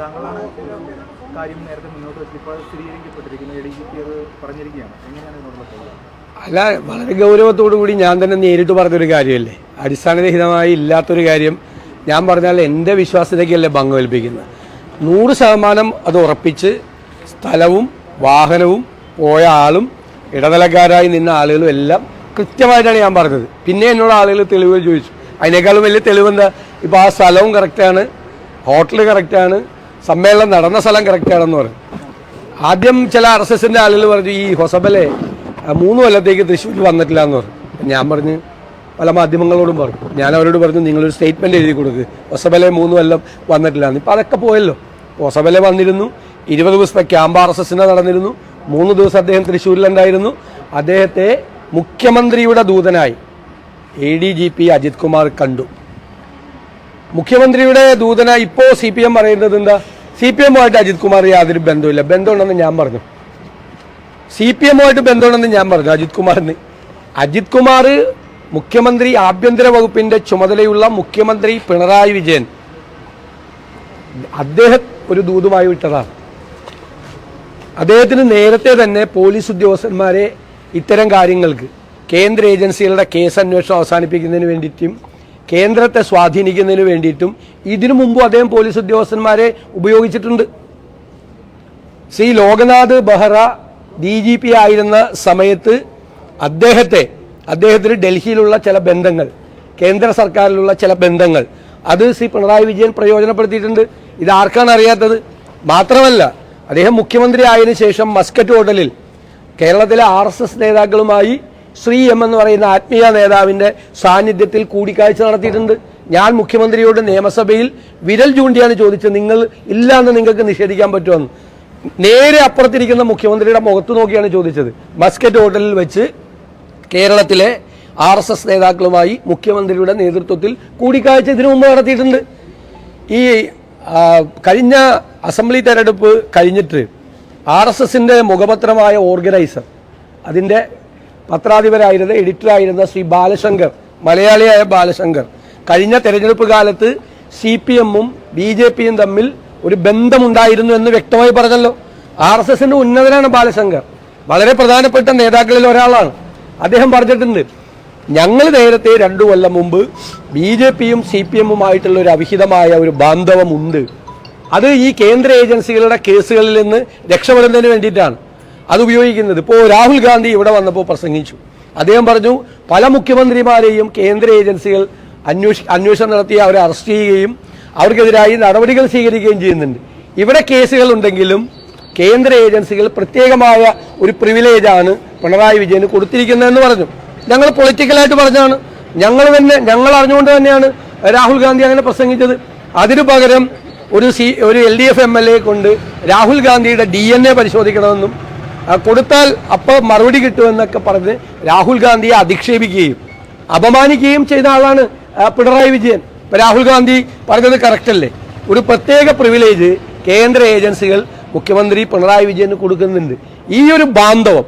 താങ്കളാണ് കാര്യം നേരത്തെ മുന്നോട്ട് വെച്ചത്. ഇപ്പോൾ സ്ഥിരീകരിക്കപ്പെട്ടിരിക്കുന്നത് സ്ഥിരീകരിക്കപ്പെട്ടിരിക്കുന്നു. എ ഡി ജി പി അത് പറഞ്ഞിരിക്കുകയാണ്. എങ്ങനെയാണ് ഇതിനുള്ള അല്ല വളരെ ഗൗരവത്തോടു കൂടി ഞാൻ തന്നെ നേരിട്ട് പറഞ്ഞൊരു കാര്യമല്ലേ? അടിസ്ഥാനരഹിതമായി ഇല്ലാത്തൊരു കാര്യം ഞാൻ പറഞ്ഞാൽ എന്റെ വിശ്വാസത്തിലേക്കല്ലേ ഭംഗം കൽപ്പിക്കുന്നത് നൂറ് ശതമാനം അത് ഉറപ്പിച്ച് സ്ഥലവും വാഹനവും പോയ ആളും ഇടനിലക്കാരായി നിന്ന ആളുകളും എല്ലാം കൃത്യമായിട്ടാണ് ഞാൻ പറഞ്ഞത്. പിന്നെ എന്നോട് ആളുകൾ തെളിവുകൾ ചോദിച്ചു. അതിനേക്കാളും വലിയ തെളിവെന്താ? ഇപ്പോൾ ആ സ്ഥലവും കറക്റ്റാണ് ഹോട്ടൽ കറക്റ്റാണ് സമ്മേളനം നടന്ന സ്ഥലം കറക്റ്റാണെന്ന് പറഞ്ഞു ആദ്യം ചില ആർ എസ് എസിന്റെ ആളുകൾ പറഞ്ഞു ഈ ഹൊസബലെ മൂന്ന് കൊല്ലത്തേക്ക് തൃശ്ശൂർ വന്നിട്ടില്ല എന്ന് പറഞ്ഞു ഞാൻ പറഞ്ഞ് പല മാധ്യമങ്ങളോടും പറഞ്ഞു. ഞാൻ അവരോട് പറഞ്ഞു നിങ്ങളൊരു സ്റ്റേറ്റ്മെന്റ് എഴുതി കൊടുക്കുക ഹൊസബലെ മൂന്ന് കൊല്ലം വന്നിട്ടില്ല എന്ന്. ഇപ്പോൾ അതൊക്കെ പോയല്ലോ. ഹൊസബലെ വന്നിരുന്നു ഇരുപത് ദിവസത്തെ ക്യാമ്പ് ആർ എസ് എസിനെ നടന്നിരുന്നു മൂന്ന് ദിവസം അദ്ദേഹം തൃശ്ശൂരിലുണ്ടായിരുന്നു അദ്ദേഹത്തെ മുഖ്യമന്ത്രിയുടെ ദൂതനായി A D G P Ajit Kumar കണ്ടു. മുഖ്യമന്ത്രിയുടെ ദൂതന ഇപ്പോ സി പി എം പറയുന്നത് എന്താ? സി പി എമ്മുമായിട്ട് അജിത് കുമാർ യാതൊരു ബന്ധമില്ല ബന്ധമുണ്ടെന്ന് ഞാൻ പറഞ്ഞു. സി പി എമ്മുമായിട്ട് ബന്ധമുണ്ടെന്ന് ഞാൻ പറഞ്ഞു അജിത് കുമാറിന് അജിത് കുമാർ മുഖ്യമന്ത്രി ആഭ്യന്തര വകുപ്പിന്റെ ചുമതലയുള്ള മുഖ്യമന്ത്രി പിണറായി വിജയൻ. അദ്ദേഹം ഒരു ദൂതുമായി വിട്ടതാണ്. അദ്ദേഹത്തിന് നേരത്തെ തന്നെ പോലീസ് ഉദ്യോഗസ്ഥന്മാരെ ഇത്തരം കാര്യങ്ങൾക്ക് കേന്ദ്ര ഏജൻസികളുടെ കേസ് അന്വേഷണം അവസാനിപ്പിക്കുന്നതിന് വേണ്ടിയിട്ടും കേന്ദ്രത്തെ സ്വാധീനിക്കുന്നതിന് വേണ്ടിയിട്ടും ഇതിനു മുമ്പും അദ്ദേഹം പോലീസ് ഉദ്യോഗസ്ഥന്മാരെ ഉപയോഗിച്ചിട്ടുണ്ട്. Shri Loknath Behera D G P ആയിരുന്ന സമയത്ത് അദ്ദേഹത്തെ അദ്ദേഹത്തിന് ഡൽഹിയിലുള്ള ചില ബന്ധങ്ങൾ കേന്ദ്ര സർക്കാരിലുള്ള ചില ബന്ധങ്ങൾ അത് ശ്രീ പിണറായി വിജയൻ പ്രയോജനപ്പെടുത്തിയിട്ടുണ്ട്. ഇത് ആർക്കാണ് അറിയാത്തത്? മാത്രമല്ല അദ്ദേഹം മുഖ്യമന്ത്രി ആയതിനു ശേഷം മസ്കറ്റ് ഹോട്ടലിൽ കേരളത്തിലെ ആർ നേതാക്കളുമായി ശ്രീ എം എന്ന് പറയുന്ന ആത്മീയ നേതാവിന്റെ സാന്നിധ്യത്തിൽ കൂടിക്കാഴ്ച നടത്തിയിട്ടുണ്ട്. ഞാൻ മുഖ്യമന്ത്രിയോട് നിയമസഭയിൽ വിരൽ ചൂണ്ടിയാണ് ചോദിച്ചത് നിങ്ങൾ ഇല്ലാന്ന് നിങ്ങൾക്ക് നിഷേധിക്കാൻ പറ്റുമെന്ന്? നേരെ അപ്പുറത്തിരിക്കുന്ന മുഖ്യമന്ത്രിയുടെ മുഖത്ത് നോക്കിയാണ് ചോദിച്ചത്. മസ്കറ്റ് ഹോട്ടലിൽ വെച്ച് കേരളത്തിലെ ആർ എസ് എസ് നേതാക്കളുമായി മുഖ്യമന്ത്രിയുടെ നേതൃത്വത്തിൽ കൂടിക്കാഴ്ച ഇതിനു മുമ്പ് നടത്തിയിട്ടുണ്ട്. ഈ കഴിഞ്ഞ അസംബ്ലി തെരഞ്ഞെടുപ്പ് കഴിഞ്ഞിട്ട് ആർ എസ് എസിന്റെ മുഖപത്രമായ ഓർഗനൈസർ അതിന്റെ പത്രാധിപരായിരുന്ന എഡിറ്ററായിരുന്ന ശ്രീ ബാലശങ്കർ മലയാളിയായ ബാലശങ്കർ. കഴിഞ്ഞ തെരഞ്ഞെടുപ്പ് കാലത്ത് സി പി എമ്മും ബി ജെ പിയും തമ്മിൽ ഒരു ബന്ധമുണ്ടായിരുന്നു എന്ന് വ്യക്തമായി പറഞ്ഞല്ലോ. ആർ എസ് എസിന്റെ ഉന്നതനാണ് ബാലശങ്കർ. വളരെ പ്രധാനപ്പെട്ട നേതാക്കളിൽ ഒരാളാണ്. അദ്ദേഹം പറഞ്ഞിട്ടുണ്ട് ഞങ്ങൾ നേരത്തെ രണ്ടു കൊല്ലം മുമ്പ് ബി ജെ പിയും സി പി എമ്മുമായിട്ടുള്ള ഒരു അവിഹിതമായ ഒരു ബാന്ധവമുണ്ട്. അത് ഈ കേന്ദ്ര ഏജൻസികളുടെ കേസുകളിൽ നിന്ന് രക്ഷപ്പെടുന്നതിന് വേണ്ടിയിട്ടാണ്. അത് ഉപയോഗിക്കുന്നത് ഇപ്പോൾ രാഹുൽ ഗാന്ധി ഇവിടെ വന്നപ്പോൾ പ്രസംഗിച്ചു. അദ്ദേഹം പറഞ്ഞു പല മുഖ്യമന്ത്രിമാരെയും കേന്ദ്ര ഏജൻസികൾ അന്വേഷ അന്വേഷണം നടത്തി അവരെ അറസ്റ്റ് ചെയ്യുകയും അവർക്കെതിരായി നടപടികൾ സ്വീകരിക്കുകയും ചെയ്യുന്നുണ്ട്. ഇവിടെ കേസുകൾ ഉണ്ടെങ്കിലും കേന്ദ്ര ഏജൻസികൾ പ്രത്യേകമായ ഒരു പ്രിവിലേജാണ് പിണറായി വിജയന് കൊടുത്തിരിക്കുന്നതെന്ന് പറഞ്ഞു. ഞങ്ങൾ പൊളിറ്റിക്കലായിട്ട് പറഞ്ഞാണ്. ഞങ്ങൾ തന്നെ ഞങ്ങൾ അറിഞ്ഞുകൊണ്ട് തന്നെയാണ് രാഹുൽ ഗാന്ധി അങ്ങനെ പ്രസംഗിച്ചത്. അതിനു പകരം ഒരു സി ഒരു L D F M L A കൊണ്ട് രാഹുൽ ഗാന്ധിയുടെ ഡി എൻ എ പരിശോധിക്കണമെന്നും കൊടുത്താൽ അപ്പോൾ മറുപടി കിട്ടുമെന്നൊക്കെ പറഞ്ഞ് രാഹുൽ ഗാന്ധിയെ അധിക്ഷേപിക്കുകയും അപമാനിക്കുകയും ചെയ്ത ആളാണ് പിണറായി വിജയൻ. ഇപ്പം രാഹുൽ ഗാന്ധി പറഞ്ഞത് കറക്റ്റ് അല്ലേ? ഒരു പ്രത്യേക പ്രിവിലേജ് കേന്ദ്ര ഏജൻസികൾ മുഖ്യമന്ത്രി പിണറായി വിജയന് കൊടുക്കുന്നുണ്ട്. ഈ ഒരു ബാന്ധവം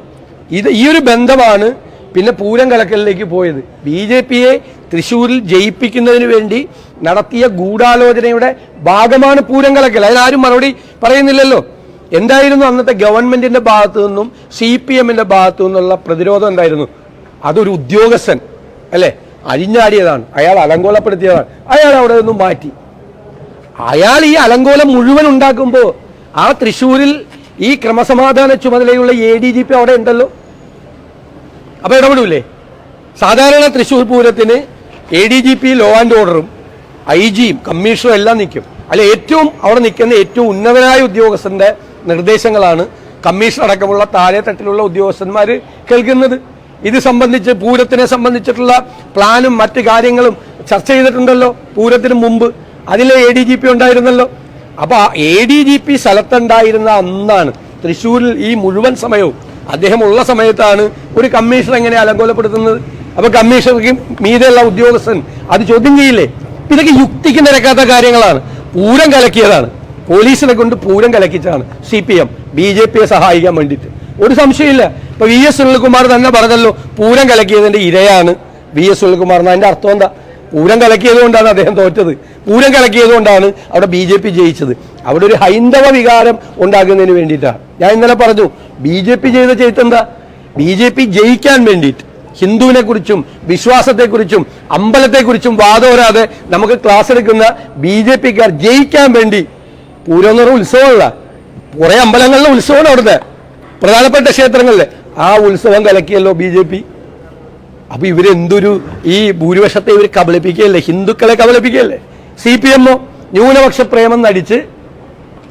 ഇത് ഈ ഒരു ബന്ധമാണ് പിന്നെ പൂരം കലക്കലിലേക്ക് പോയത്. ബി ജെ പിയെ തൃശ്ശൂരിൽ ജയിപ്പിക്കുന്നതിന് വേണ്ടി നടത്തിയ ഗൂഢാലോചനയുടെ ഭാഗമാണ് പൂരം കലക്കൽ. അതിനാരും മറുപടി പറയുന്നില്ലല്ലോ. എന്തായിരുന്നു അന്നത്തെ ഗവൺമെന്റിന്റെ ഭാഗത്തു നിന്നും സി പി എമ്മിന്റെ ഭാഗത്തു നിന്നുള്ള പ്രതിരോധം എന്തായിരുന്നു? അതൊരു ഉദ്യോഗസ്ഥൻ അല്ലെ? അഴിഞ്ഞാടിയതാണ്. അയാൾ അലങ്കോലപ്പെടുത്തിയതാണ്. അയാൾ അവിടെ നിന്നും മാറ്റി. അയാൾ ഈ അലങ്കോലം മുഴുവൻ ഉണ്ടാക്കുമ്പോൾ ആ തൃശ്ശൂരിൽ ഈ ക്രമസമാധാന ചുമതലയുള്ള എ ഡി ജി പി അവിടെ ഉണ്ടല്ലോ? അപ്പൊ ഇടപെടൂലേ? സാധാരണ തൃശ്ശൂർ പൂരത്തിന് A D G P law and ഓർഡറും ഐ ജിയും കമ്മീഷണറും എല്ലാം നിൽക്കും. അല്ല ഏറ്റവും അവിടെ നിൽക്കുന്ന ഏറ്റവും ഉന്നതനായ ഉദ്യോഗസ്ഥന്റെ നിർദ്ദേശങ്ങളാണ് കമ്മീഷൻ അടക്കമുള്ള താഴെ തട്ടിലുള്ള ഉദ്യോഗസ്ഥന്മാർ കേൾക്കുന്നത്. ഇത് സംബന്ധിച്ച് പൂരത്തിനെ സംബന്ധിച്ചിട്ടുള്ള പ്ലാനും മറ്റ് കാര്യങ്ങളും ചർച്ച ചെയ്തിട്ടുണ്ടല്ലോ പൂരത്തിന് മുമ്പ്. അതിലെ എ ഡി ജി പി ഉണ്ടായിരുന്നല്ലോ. അപ്പൊ എ ഡി ജി പി സ്ഥലത്തുണ്ടായിരുന്ന അന്നാണ് തൃശ്ശൂരിൽ ഈ മുഴുവൻ സമയവും അദ്ദേഹം ഉള്ള സമയത്താണ് ഒരു കമ്മീഷൻ എങ്ങനെ അലങ്കോലപ്പെടുത്തുന്നത്. അപ്പൊ കമ്മീഷണർക്ക് മീതെയുള്ള ഉദ്യോഗസ്ഥൻ അത് ചോദ്യം ചെയ്യില്ലേ? ഇതൊക്കെ യുക്തിക്ക് നിരക്കാത്ത കാര്യങ്ങളാണ്. പൂരം കലക്കിയതാണ്. പോലീസിനെ കൊണ്ട് Pooram കലക്കിച്ചാണ് C P M. B J പിയെ സഹായിക്കാൻ വേണ്ടിയിട്ട്. ഒരു സംശയമില്ല ഇപ്പൊ വി എസ് സുനിൽകുമാർ തന്നെ പറഞ്ഞല്ലോ പൂരം കലക്കിയതിന്റെ ഇരയാണ് വി എസ് സുനിൽകുമാർ എന്ന്. അതിന്റെ അർത്ഥം എന്താ? പൂരം കലക്കിയത് കൊണ്ടാണ് അദ്ദേഹം തോറ്റത്. പൂരം കലക്കിയത് കൊണ്ടാണ് അവിടെ ബി ജെ പി ജയിച്ചത്. അവിടെ ഒരു ഹൈന്ദവ വികാരം ഉണ്ടാക്കുന്നതിന് വേണ്ടിയിട്ടാണ്. ഞാൻ ഇന്നലെ പറഞ്ഞു ബി ജെ പി ചെയ്ത ചെയ്തെന്താ ബി ജെ പി ജയിക്കാൻ വേണ്ടിയിട്ട് ഹിന്ദുവിനെ കുറിച്ചും വിശ്വാസത്തെക്കുറിച്ചും അമ്പലത്തെക്കുറിച്ചും വാദോരാതെ നമുക്ക് ക്ലാസ് എടുക്കുന്ന ബി ജെ പിക്കാർ ജയിക്കാൻ വേണ്ടി പൂരം എന്ന് ഉത്സവമല്ല കുറെ അമ്പലങ്ങളിലെ ഉത്സവമാണ് അവിടുത്തെ. പ്രധാനപ്പെട്ട ക്ഷേത്രങ്ങളിലെ. ആ ഉത്സവം കലക്കിയല്ലോ ബി ജെ പി. അപ്പൊ ഇവരെന്തൊരു ഈ ഭൂരിപക്ഷത്തെ ഇവർ കബളിപ്പിക്കുകയല്ലേ? ഹിന്ദുക്കളെ കബളിപ്പിക്കുകയല്ലേ? സി പി എമ്മോ ന്യൂനപക്ഷ പ്രേമം നടിച്ച്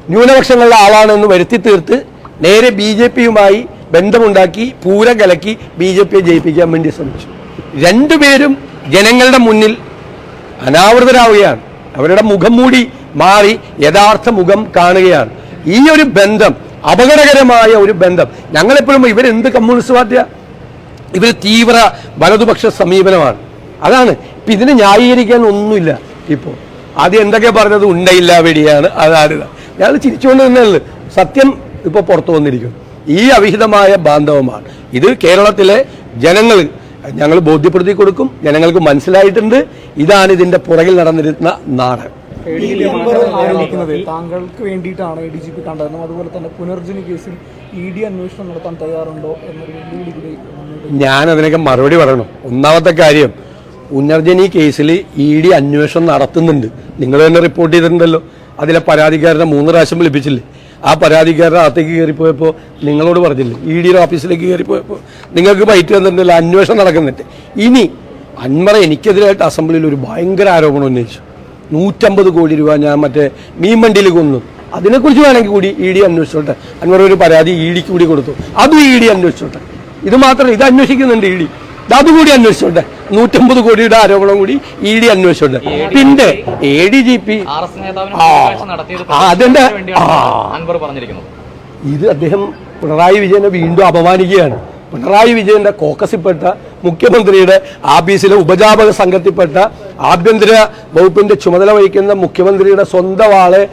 ന്യൂനപക്ഷങ്ങളുടെ ആളാണെന്ന് വരുത്തി തീർത്ത് നേരെ ബി ജെ പിയുമായി ബന്ധമുണ്ടാക്കി പൂരം കലക്കി ബി ജെ പിയെ ജയിപ്പിക്കാൻ വേണ്ടി ശ്രമിച്ചു. രണ്ടുപേരും ജനങ്ങളുടെ മുന്നിൽ അനാവൃതരാവുകയാണ്. അവരുടെ മുഖം മൂടി മാറി യഥാർത്ഥ മുഖം കാണുകയാണ്. ഈ ഒരു ബന്ധം അപകടകരമായ ഒരു ബന്ധം ഞങ്ങളെപ്പോഴും ഇവരെന്ത് കമ്മ്യൂണിസ്റ്റ് പാർട്ടിയാ? ഇവർ തീവ്ര വലതുപക്ഷ സമീപനമാണ്. അതാണ്. ഇപ്പൊ ഇതിനെ ന്യായീകരിക്കാൻ ഒന്നുമില്ല ഇപ്പോൾ ആദ്യം എന്തൊക്കെ പറഞ്ഞത്? ഉണ്ടയില്ല വെടിയാണ് അതാണ് ഞങ്ങൾ ചിരിച്ചുകൊണ്ട് നിന്നുള്ളു സത്യം ഇപ്പൊ പുറത്തു വന്നിരിക്കും ഈ അവിഹിതമായ ബാന്ധവമാണ്. ഇത് കേരളത്തിലെ ജനങ്ങൾ ഞങ്ങൾ ബോധ്യപ്പെടുത്തി കൊടുക്കും ജനങ്ങൾക്ക് മനസ്സിലായിട്ടുണ്ട്. ഇതാണ് ഇതിന്റെ പുറകിൽ നടന്നിരുന്ന നാട് താങ്കൾക്ക് വേണ്ടിയിട്ടാണ് എ ഡി ജി പി കണ്ടതെന്നും അതുപോലെ തന്നെ പുനർജനി കേസിൽ ഇ ഡി അന്വേഷണം നടത്താൻ തയ്യാറുണ്ടോ എന്നൊരു വെല്ലുവിളി ഞാൻ അതിനൊക്കെ മറുപടി പറയണം. ഒന്നാമത്തെ കാര്യം പുനർജനി കേസിൽ ഇ ഡി അന്വേഷണം നടത്തുന്നുണ്ട്. നിങ്ങൾ തന്നെ റിപ്പോർട്ട് ചെയ്തിട്ടുണ്ടല്ലോ. അതിലെ പരാതിക്കാരനെ മൂന്ന് പ്രാവശ്യം വിളിപ്പിച്ചില്ലേ? ആ പരാതിക്കാരുടെ അകത്തേക്ക് കയറിപ്പോയപ്പോൾ നിങ്ങളോട് പറഞ്ഞില്ലേ? ഇ ഡിയുടെ ഓഫീസിലേക്ക് കയറിപ്പോയപ്പോൾ നിങ്ങൾക്ക് ബൈറ്റ് വന്നിട്ടുണ്ടല്ലോ അന്വേഷണം നടക്കുന്നുണ്ട്. ഇനി അൻമറ എനിക്കെതിരായിട്ട് അസംബ്ലിയിൽ ഒരു ഭയങ്കര ആരോപണം ഉന്നയിച്ചു. നൂറ്റമ്പത് കോടി രൂപ ഞാൻ മറ്റേ മീൻ വണ്ടിയിൽ കൊന്നു. അതിനെക്കുറിച്ച് വേണമെങ്കിൽ കൂടി ഇ ഡി അന്വേഷിച്ചോട്ടെ. അൻവർ ഒരു പരാതി ഇ ഡിക്ക് കൂടി കൊടുത്തു. അതും ഇ ഡി അന്വേഷിച്ചോട്ടെ. ഇത് മാത്രം ഇത് അന്വേഷിക്കുന്നുണ്ട് ഇ ഡി. അതുകൂടി അന്വേഷിച്ചോട്ടെ. നൂറ്റമ്പത് കോടിയുടെ ആരോപണം കൂടി ഇ ഡി അന്വേഷിച്ചോട്ടെ. പിന്നെ എ ഡി ജി പി. അതിന്റെ- ഇത് അദ്ദേഹം പിണറായി വിജയനെ വീണ്ടും അപമാനിക്കുകയാണ്. പിണറായി വിജയന്റെ കോക്കസിൽപ്പെട്ട മുഖ്യമന്ത്രിയുടെ ആഫീസിലെ ഉപജാപക സംഘത്തിൽപ്പെട്ട ആഭ്യന്തര വകുപ്പിന്റെ ചുമതല വഹിക്കുന്ന മുഖ്യമന്ത്രിയുടെ സ്വന്തം ആളെ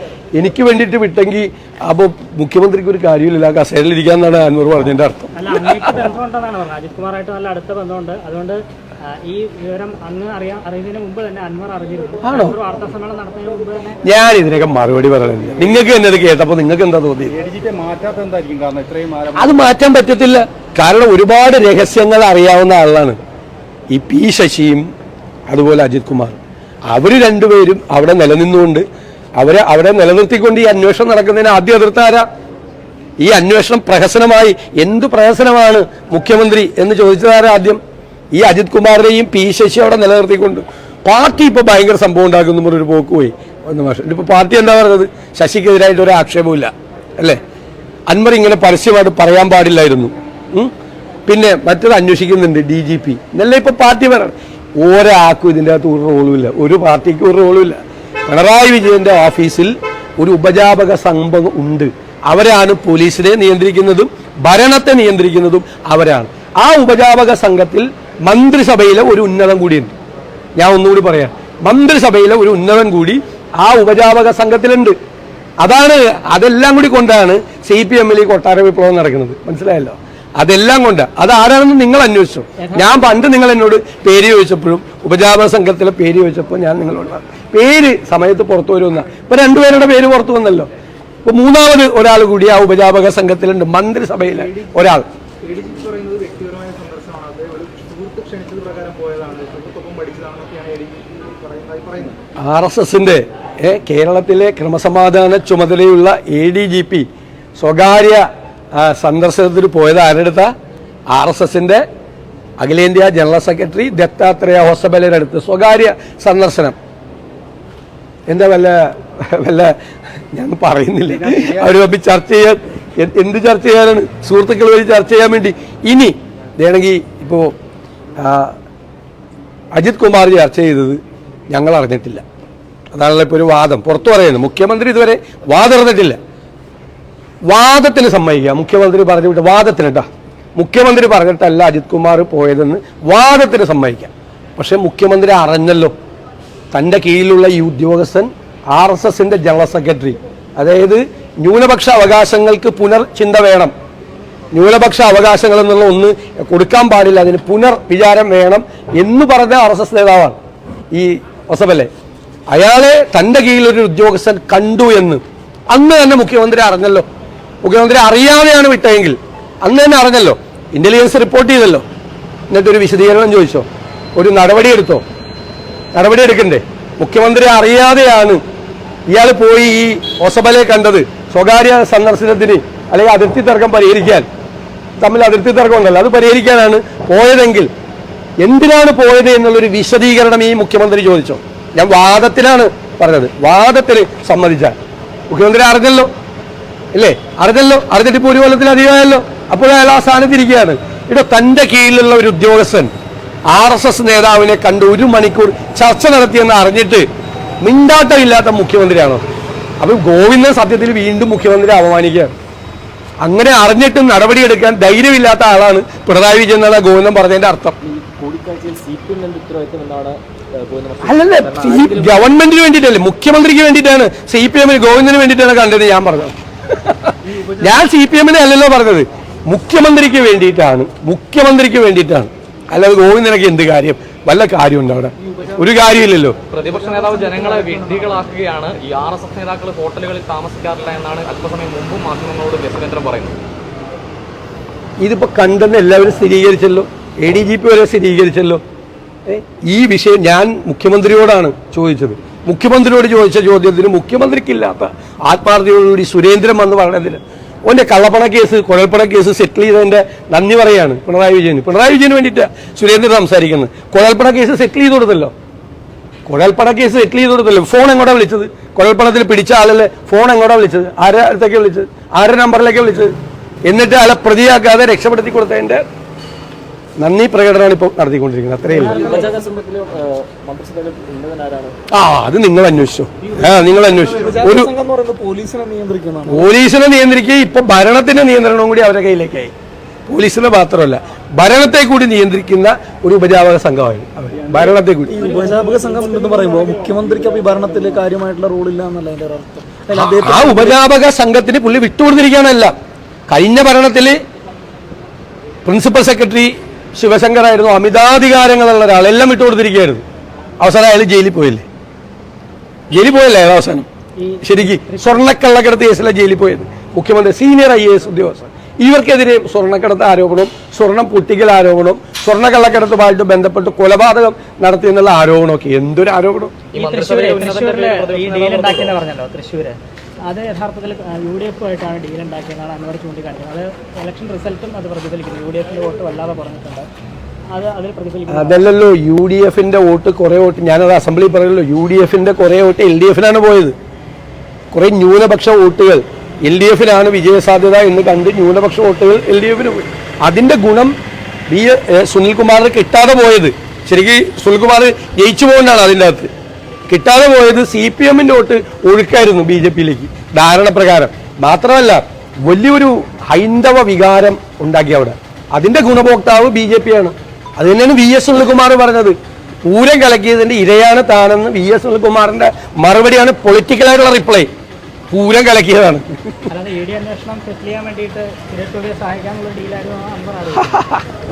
എനിക്ക് വേണ്ടിയിട്ട് വിട്ടെങ്കിൽ അപ്പോൾ മുഖ്യമന്ത്രിക്ക് ഒരു കാര്യമില്ല കസേരയിലിരിക്കാന്നാണ് അൻവർ പറഞ്ഞതിന്റെ അർത്ഥം. ഈ വിവരം അന്ന് അറിയാൻ അറിയുന്നതിന് മുമ്പ് തന്നെ അൻവർ അറിഞ്ഞിരുന്നു. വാർത്താ സമ്മേളനം നടത്തുന്നതിന് മുമ്പ് തന്നെ ഞാൻ ഇതിനൊക്കെ മറുപടി പറയുന്നില്ല. നിങ്ങൾക്ക് എന്നത് കേട്ടപ്പോ കേട്ടപ്പോൾ നിങ്ങൾക്ക് എന്താ തോന്നിയത്? ആരം അത് മാറ്റാൻ പറ്റത്തില്ല. കാരണം ഒരുപാട് രഹസ്യങ്ങൾ അറിയാവുന്ന ആളാണ് ഈ പി ശശിയും അതുപോലെ അജിത് കുമാർ അവർ രണ്ടുപേരും അവിടെ നിലനിന്നുകൊണ്ട് അവരെ അവിടെ നിലനിർത്തിക്കൊണ്ട് ഈ അന്വേഷണം നടക്കുന്നതിന് ആദ്യം എതിർത്താരാ ഈ അന്വേഷണം പ്രഹസനമായി എന്ത് പ്രഹസനമാണ് മുഖ്യമന്ത്രി എന്ന് ചോദിച്ചതാരാ ആദ്യം? ഈ അജിത് കുമാറിനെയും പി ശശി അവിടെ നിലനിർത്തിക്കൊണ്ട് പാർട്ടി ഇപ്പൊ ഭയങ്കര സംഭവം ഉണ്ടാക്കുന്നു ഒരു പോക്ക് പോയി. ഒന്ന് മാഷം. ഇപ്പൊ പാർട്ടി എന്താ പറയുന്നത്? ശശിക്കെതിരായിട്ട് ഒരു ആക്ഷേപമില്ല അല്ലേ? അൻവർ ഇങ്ങനെ പരസ്യമായിട്ട് പറയാൻ പാടില്ലായിരുന്നു. പിന്നെ മറ്റത് അന്വേഷിക്കുന്നുണ്ട് ഡി ജി പി. എന്നല്ല ഇപ്പൊ പാർട്ടി പറയണം ഒരാൾക്കും ഇതിന്റെ അകത്ത് ഒരു റോളും ഇല്ല. ഒരു പാർട്ടിക്കും ഒരു റോളും ഇല്ല. പിണറായി വിജയന്റെ ഓഫീസിൽ ഒരു ഉപജാപക സംഭവം ഉണ്ട്. അവരാണ് പോലീസിനെ നിയന്ത്രിക്കുന്നതും ഭരണത്തെ നിയന്ത്രിക്കുന്നതും അവരാണ്. ആ ഉപജാപക സംഘത്തിൽ മന്ത്രിസഭയിലെ ഒരു ഉന്നതം കൂടിയുണ്ട്. ഞാൻ ഒന്നുകൂടി പറയാം. മന്ത്രിസഭയിലെ ഒരു ഉന്നതം കൂടി ആ ഉപജാപക സംഘത്തിലുണ്ട്. അതാണ് അതെല്ലാം കൂടി കൊണ്ടാണ് സി പി എമ്മിൽ ഈ കൊട്ടാര വിപ്ലവം നടക്കുന്നത്. മനസ്സിലായല്ലോ? അതെല്ലാം കൊണ്ട്. അത് ആരാണെന്ന് നിങ്ങൾ അന്വേഷിച്ചു. ഞാൻ പണ്ട് നിങ്ങൾ എന്നോട് പേര് ചോദിച്ചപ്പോഴും ഉപജാപക സംഘത്തിലെ പേര് ചോദിച്ചപ്പോൾ ഞാൻ നിങ്ങളോട്. പേര് സമയത്ത് പുറത്തു വരുമെന്ന. ഇപ്പൊ രണ്ടുപേരുടെ പേര് പുറത്തു വന്നല്ലോ. ഇപ്പൊ മൂന്നാമത് ഒരാൾ കൂടി ആ ഉപജാപക സംഘത്തിലുണ്ട് മന്ത്രിസഭയിലെ ഒരാൾ. എ ഡി ജി പി പറയുന്നത് വ്യക്തിപരമായ സന്ദർശനമാണ്. അത് ഒരു സുഹൃത്ത് ക്ഷണിച്ചത് പ്രകാരം പോയതാണ്. സുഹൃത്തൊപ്പം പഠിച്ചതാണെന്നൊക്കെയാണ് എ ഡി ജി പറയുന്നതായി പറയുന്നത്. ആർ എസ് എസിന്റെ കേരളത്തിലെ ക്രമസമാധാന ചുമതലയുള്ള എ ഡി ജി പി സ്വകാര്യ സന്ദർശനത്തിന് പോയത് ആരെടുത്ത ആർ എസ് എസിന്റെ അഖിലേന്ത്യാ ജനറൽ സെക്രട്ടറി ദത്താത്രേയ ഹോസബലയുടെ അടുത്ത് സ്വകാര്യ സന്ദർശനം. എന്താ വല്ല വല്ല ഞാൻ പറയുന്നില്ല. അവർ തമ്മിൽ ചർച്ച ചെയ്യാൻ എന്ത് ചർച്ച ചെയ്യാനാണ്? സുഹൃത്തുക്കൾ വഴി ചർച്ച ചെയ്യാൻ വേണ്ടി. ഇനി വേണമെങ്കിൽ ഇപ്പോൾ അജിത് കുമാർ ചർച്ച ചെയ്തത് ഞങ്ങൾ അറിഞ്ഞിട്ടില്ല. അതാണല്ലോ ഇപ്പോൾ ഒരു വാദം. പുറത്തു പറയുന്നത് മുഖ്യമന്ത്രി ഇതുവരെ വാദം അറിഞ്ഞിട്ടില്ല. വാദത്തിന് സമ്മതിക്കുക. മുഖ്യമന്ത്രി പറഞ്ഞു വിട്ട വാദത്തിന് കേട്ടോ. മുഖ്യമന്ത്രി പറഞ്ഞിട്ടല്ല അജിത് കുമാർ പോയതെന്ന് വാദത്തിന് സമ്മതിക്കാം പക്ഷെ മുഖ്യമന്ത്രി അറിഞ്ഞല്ലോ. തന്റെ കീഴിലുള്ള ഈ ഉദ്യോഗസ്ഥൻ ആർ എസ് എസിന്റെ ജനറൽ സെക്രട്ടറി. അതായത് ന്യൂനപക്ഷ അവകാശങ്ങൾക്ക് പുനർചിന്ത വേണം. ന്യൂനപക്ഷ അവകാശങ്ങൾ എന്നുള്ള ഒന്ന് കൊടുക്കാൻ പാടില്ല. അതിന് പുനർ വിചാരം വേണം എന്ന് പറഞ്ഞ ആർ എസ് എസ് നേതാവാണ് ഈ ഒസബലെ അയാളെ തന്റെ ഒരു ഉദ്യോഗസ്ഥൻ കണ്ടു എന്ന്. അന്ന് തന്നെ മുഖ്യമന്ത്രി അറിഞ്ഞല്ലോ. മുഖ്യമന്ത്രി അറിയാതെയാണ് വിട്ടതെങ്കിൽ അന്ന് തന്നെ അറിഞ്ഞല്ലോ. ഇന്റലിജൻസ് റിപ്പോർട്ട് ചെയ്തല്ലോ. എന്നിട്ടൊരു വിശദീകരണം ചോദിച്ചോ? ഒരു നടപടി എടുത്തോ? നടപടി എടുക്കണ്ടേ? മുഖ്യമന്ത്രി അറിയാതെയാണ് ഇയാൾ പോയി ഈ ഒസബലെ കണ്ടത്. സ്വകാര്യ സന്ദർശനത്തിന് അല്ലെങ്കിൽ അതിർത്തി തർക്കം പരിഹരിക്കാൻ. തമ്മിൽ അതിർത്തി തർക്കം ഉണ്ടല്ലോ അത് പരിഹരിക്കാനാണ് പോയതെങ്കിൽ എന്തിനാണ് പോയത് എന്നുള്ളൊരു വിശദീകരണം ഈ മുഖ്യമന്ത്രി ചോദിച്ചോ. ഞാൻ വാദത്തിലാണ് പറഞ്ഞത്. വാദത്തിൽ സമ്മതിച്ചാൽ. മുഖ്യമന്ത്രി അറിഞ്ഞല്ലോ. ഇല്ലേ? അറിഞ്ഞല്ലോ. അറിഞ്ഞിട്ട് ഇപ്പോൾ ഒരു കൊല്ലത്തിലധികമായല്ലോ അപ്പോൾ അയാൾ ആ സ്ഥാനത്തിരിക്കുകയാണ് ഇവിടെ തന്റെ കീഴിലുള്ള ഒരു ഉദ്യോഗസ്ഥൻ ആർ എസ് എസ് നേതാവിനെ കണ്ട് ഒരു മണിക്കൂർ ചർച്ച നടത്തിയെന്ന് അറിഞ്ഞിട്ട് മിണ്ടാട്ടമില്ലാത്ത മുഖ്യമന്ത്രിയാണോ? അപ്പൊ ഗോവിന്ദൻ സത്യത്തിൽ വീണ്ടും മുഖ്യമന്ത്രി അപമാനിക്കുകയാണ്. അങ്ങനെ അറിഞ്ഞിട്ടും നടപടിയെടുക്കാൻ ധൈര്യമില്ലാത്ത ആളാണ് പിണറായി വിജയൻ എന്നാണ് ഗോവിന്ദൻ പറഞ്ഞതിന്റെ അർത്ഥം. അല്ലല്ല ഈ ഗവൺമെന്റിന് വേണ്ടിയിട്ടല്ലേ മുഖ്യമന്ത്രിക്ക് വേണ്ടിയിട്ടാണ് സി പി എമ്മിന് ഗോവിന്ദന് വേണ്ടിയിട്ടാണ് കണ്ടത് ഞാൻ പറഞ്ഞത്. ഞാൻ സി പി എമ്മിനെ അല്ലല്ലോ പറഞ്ഞത്. മുഖ്യമന്ത്രിക്ക് വേണ്ടിയിട്ടാണ് മുഖ്യമന്ത്രിക്ക് വേണ്ടിയിട്ടാണ്. അല്ലാതെ ഗോവിന്ദനൊക്കെ എന്ത് കാര്യം? വല്ല കാര്യമുണ്ടോ അവിടെ? ഒരു കാര്യമില്ലല്ലോ. പ്രതിപക്ഷ നേതാവ് ജനങ്ങളെ വിഡ്ഢികളാക്കുകയാണ്. ഈ ആർ എസ് എസ് നേതാക്കൾ ഹോട്ടലുകളിൽ താമസിക്കാറില്ല എന്നാണ് അല്പസമയം മുമ്പും മാധ്യമങ്ങളോട് രസീന്ദ്രൻ പറയുന്നത്. ഇതിപ്പോ കണ്ടെന്ന് എല്ലാവരും സ്ഥിരീകരിച്ചല്ലോ? എ ഡി ജി പി വരെ സ്ഥിരീകരിച്ചല്ലോ? ഈ വിഷയം ഞാൻ മുഖ്യമന്ത്രിയോടാണ് ചോദിച്ചത്. മുഖ്യമന്ത്രിയോട് ചോദിച്ച ചോദ്യത്തിന് മുഖ്യമന്ത്രിക്കില്ലാത്ത ആത്മാർത്ഥതയോടുകൂടി സുരേന്ദ്രൻ വന്ന് പറഞ്ഞതിന്. ഓന്റെ കള്ളപ്പണ കേസ് കുഴൽപ്പണ കേസ് സെറ്റിൽ ചെയ്തതിന്റെ നന്ദി പറയാണ് പിണറായി വിജയന്. പിണറായി വിജയന് വേണ്ടിയിട്ട് സുരേന്ദ്രൻ സംസാരിക്കുന്നത്. കുഴൽപ്പണ കേസ് സെറ്റിൽ ചെയ്ത് കൊടുത്തല്ലോ. കുഴൽപ്പണ കേസ് സെറ്റിൽ ചെയ്ത് കൊടുത്തല്ലോ ഫോൺ എങ്ങോട്ടാ വിളിച്ചത്? കുഴൽപ്പണത്തിൽ പിടിച്ച ആളല്ലേ? ഫോൺ എങ്ങോട്ടാ വിളിച്ചത്? ആരുടെ അടുത്തേക്ക് വിളിച്ചത്? ആരുടെ നമ്പറിലേക്ക് വിളിച്ചത്? എന്നിട്ട് അയാളെ പ്രതിയാക്കാതെ രക്ഷപ്പെടുത്തി കൊടുത്തതിന്റെ നന്ദി പ്രകടനമാണ് ഇപ്പോൾ നടത്തിക്കൊണ്ടിരിക്കുന്നത്. അത്രയേ ആ അത് നിങ്ങൾ അന്വേഷിച്ചു. ആ നിങ്ങൾ അന്വേഷിച്ചു. ഒരു പോലീസിനെ നിയന്ത്രിക്കുക ഇപ്പൊ ഭരണത്തിന്റെ നിയന്ത്രണവും കൂടി അവരുടെ കയ്യിലേക്കായി. പോലീസിനെ മാത്രമല്ല ഭരണത്തെ കൂടി നിയന്ത്രിക്കുന്ന ഒരു ഉപജാപക സംഘമായി ഭരണത്തെ കൂടി. ഈ ഉപജാപക സംഘം എന്ന് പറയുമ്പോൾ മുഖ്യമന്ത്രിക്ക് അപ്പൊ ഈ ഭരണത്തിൽ കാര്യമായിട്ടുള്ള റോളില്ല എന്നല്ല അതിന്റെ അർത്ഥം. ആ ഉപജാപക സംഘത്തിന് പുള്ളി വിട്ടുകൊടുത്തിരിക്കുകയാണല്ല. കഴിഞ്ഞ ഭരണത്തിൽ പ്രിൻസിപ്പൽ സെക്രട്ടറി ശിവശങ്കറായിരുന്നു അമിതാധികാരങ്ങളുള്ള ഒരാൾ. എല്ലാം വിട്ടുകൊടുത്തിരിക്കുകയായിരുന്നു. അവസാനം അയാൾ ജയിലിൽ പോയില്ലേ? ജയിലിൽ പോയല്ലേ അവസാനം? ശരിക്കും സ്വർണക്കള്ളക്കടത്ത് കേസിലെ ജയിലിൽ പോയത്. മുഖ്യമന്ത്രി സീനിയർ ഐ എ എസ് ഉദ്യോഗസ്ഥർ ഇവർക്കെതിരെ സ്വർണക്കടത്ത് ആരോപണവും സ്വർണം പൊട്ടിക്കൽ ആരോപണവും സ്വർണക്കള്ളക്കടത്തുമായിട്ട് ബന്ധപ്പെട്ട് കൊലപാതകം നടത്തിയെന്നുള്ള ആരോപണമൊക്കെ എന്തൊരു ആരോപണം? തൃശ്ശൂര് അത് യഥാർത്ഥത്തിൽ യു ഡി എഫ് ഡീൽ ഉണ്ടാക്കിയെന്നാണ് അൻവർ ചൂണ്ടിക്കാണിക്കുന്നത്. അത് ഇലക്ഷൻ റിസൾട്ടും അത് പ്രതിഫലിക്കുന്നു. യു ഡി എഫിന്റെ വോട്ട് വല്ലാതെ പറഞ്ഞിട്ടുണ്ട് അത് അതിൽ പ്രതിഫലിക്കുന്നു. അതല്ലല്ലോ യു ഡി എഫിന്റെ വോട്ട് കുറെ വോട്ട് ഞാനത് അസംബ്ലി പറയല്ലോ യു ഡി എഫിന്റെ കുറെ വോട്ട് എൽ ഡി എഫിനാണ് പോയത്. കുറെ ന്യൂനപക്ഷ വോട്ടുകൾ. എൽ ഡി എഫിലാണ് വിജയസാധ്യത എന്ന് കണ്ട് ന്യൂനപക്ഷ വോട്ടുകൾ എൽ ഡി എഫിന് പോയി. അതിന്റെ ഗുണം ബി സുനിൽകുമാറിന് കിട്ടാതെ പോയത്. ശരിക്കും സുനിൽകുമാർ ജയിച്ചു പോകുന്നതാണ് അതിന്റെ അകത്ത്. കിട്ടാതെ പോയത് സി പി എമ്മിന്റെ വോട്ട് ഒഴുക്കായിരുന്നു ബി ജെ പിയിലേക്ക്. ധാരണ പ്രകാരം മാത്രമല്ല വലിയൊരു ഹൈന്ദവ വികാരം ഉണ്ടാക്കി അവിടെ. അതിന്റെ ഗുണഭോക്താവ് ബി ജെ പി ആണ് അത് തന്നെയാണ് വി എസ് സുനിൽകുമാർ പറഞ്ഞത്. പൂരം കലക്കിയതിന്റെ ഇരയാണ് താനെന്ന് വി എസ് സുനിൽകുമാറിന്റെ മറുപടിയാണ് പൊളിറ്റിക്കലായിട്ടുള്ള റിപ്ലൈ പൂരം കലക്കിയതാണ്.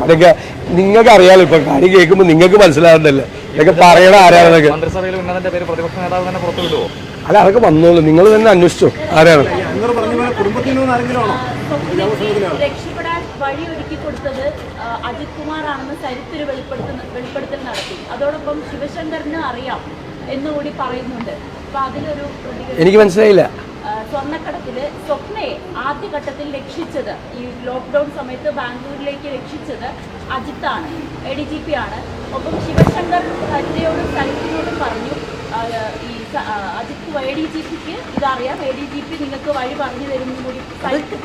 അതൊക്കെ നിങ്ങൾക്ക് അറിയാലോ ഇപ്പൊ കാര്യം കേൾക്കുമ്പോൾ നിങ്ങൾക്ക് മനസ്സിലാവുന്നില്ല ഇതൊക്കെ പറയണ ആരാണെന്നൊക്കെ. അല്ല അതൊക്കെ വന്നോളൂ. നിങ്ങൾ തന്നെ അന്വേഷിച്ചോ ആരാണ്. കൊടുത്തത് അജിത് വെളിപ്പെടുത്തൽ നടത്തി. അതോടൊപ്പം ശിവശങ്കറിന് അറിയാം എന്നുകൂടി പറയുന്നുണ്ട്. അപ്പൊ അതിലൊരു എനിക്ക് മനസ്സിലായില്ല. ആ, സ്വർണക്കടത്തിൽ സ്വപ്നയെ ആദ്യഘട്ടത്തിൽ രക്ഷിച്ചത് ഈ ലോക്ക്ഡൌൺ സമയത്ത് ബാംഗ്ലൂരിലേക്ക് രക്ഷിച്ചത് അജിത്താണ് എ ഡി ജി പി ആണ്. ഒപ്പം ശിവശങ്കർ ഹരിതയോടും സലിത്തിനോടും പറഞ്ഞു ഈ അജിത്ത് എ ഡി ജി പിക്ക് ഇതറിയാം എ ഡി ജി പി നിങ്ങൾക്ക് വഴി പറഞ്ഞു തരുന്നു കൂടി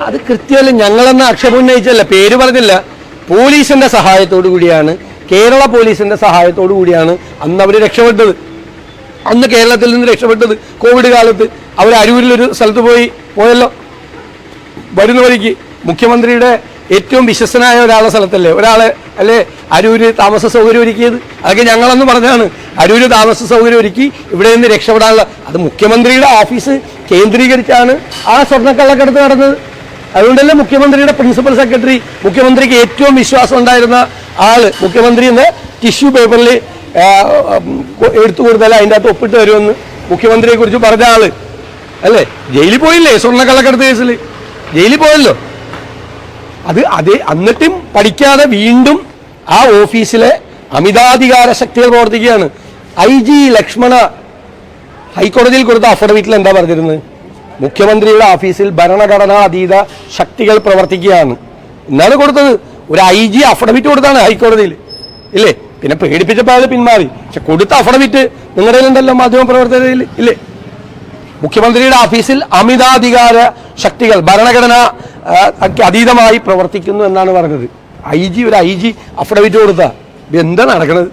അത് കൃത്യമല്ല ഞങ്ങളെന്ന് ആക്ഷേപം ഉന്നയിച്ചല്ല പേര് പറഞ്ഞില്ല. പോലീസിന്റെ സഹായത്തോടു കൂടിയാണ് കേരള പോലീസിന്റെ സഹായത്തോടു കൂടിയാണ് അന്ന് അവർ രക്ഷപ്പെട്ടത്. അന്ന് കേരളത്തിൽ നിന്ന് രക്ഷപ്പെട്ടത് കോവിഡ് കാലത്ത്. അവർ അരൂരിലൊരു സ്ഥലത്ത് പോയി പോയല്ലോ. വരുന്ന വഴിക്ക് മുഖ്യമന്ത്രിയുടെ ഏറ്റവും വിശ്വസനായ ഒരാളെ സ്ഥലത്തല്ലേ? ഒരാളെ അല്ലേ അരൂര് താമസ സൗകര്യം ഒരുക്കിയത്? അതൊക്കെ ഞങ്ങളെന്ന് പറഞ്ഞാണ് അരൂര് താമസ സൗകര്യം ഒരുക്കി ഇവിടെ നിന്ന് രക്ഷപ്പെടാനുള്ള. അത് മുഖ്യമന്ത്രിയുടെ ഓഫീസ് കേന്ദ്രീകരിച്ചാണ് ആ സ്വർണക്കള്ളക്കടത്ത് നടന്നത്. അതുകൊണ്ടല്ലേ മുഖ്യമന്ത്രിയുടെ പ്രിൻസിപ്പൽ സെക്രട്ടറി മുഖ്യമന്ത്രിക്ക് ഏറ്റവും വിശ്വാസം ഉണ്ടായിരുന്ന ആൾ. മുഖ്യമന്ത്രി എന്ന് ടിഷ്യൂ പേപ്പറിൽ എടുത്തു കൊടുത്താൽ അതിന്റെ അകത്ത് ഒപ്പിട്ട് വരുമെന്ന് മുഖ്യമന്ത്രിയെക്കുറിച്ച് പറഞ്ഞ ആൾ. അല്ലേ? ജയിലിൽ പോയില്ലേ? സ്വർണക്കള്ളക്കടത്ത് കേസിൽ. ജയിലിൽ പോയല്ലോ. അത് അതേ എന്നിട്ടും പഠിക്കാതെ വീണ്ടും ആ ഓഫീസിലെ അമിതാധികാര ശക്തികൾ പ്രവർത്തിക്കുകയാണ്. ഐ ജി ലക്ഷ്മണ ഹൈക്കോടതിയിൽ കൊടുത്ത അഫിഡവിറ്റിൽ എന്താ പറഞ്ഞിരുന്നത്? മുഖ്യമന്ത്രിയുടെ ഓഫീസിൽ ഭരണഘടനാ അതീത ശക്തികൾ പ്രവർത്തിക്കുകയാണ്. എന്നാണ് കൊടുത്തത്. ഒരു ഐ ജി അഫിഡവിറ്റ് കൊടുത്താണ് ഹൈക്കോടതിയിൽ. ഇല്ലേ? പിന്നെ പേടിപ്പിച്ചപ്പോൾ അത് പിന്മാറി. പക്ഷെ കൊടുത്ത അഫിഡവിറ്റ് നിങ്ങളുടെ കയ്യിലുണ്ടല്ലോ മാധ്യമ പ്രവർത്തകരിൽ ഇല്ലേ? മുഖ്യമന്ത്രിയുടെ ഓഫീസിൽ അമിതാധികാര ശക്തികൾ ഭരണഘടന അതീതമായി പ്രവർത്തിക്കുന്നു എന്നാണ് പറഞ്ഞത്. ഐ ജി ഒരു ഐ ജി അഫിഡവിറ്റ് കൊടുത്ത. എന്താ നടക്കുന്നത്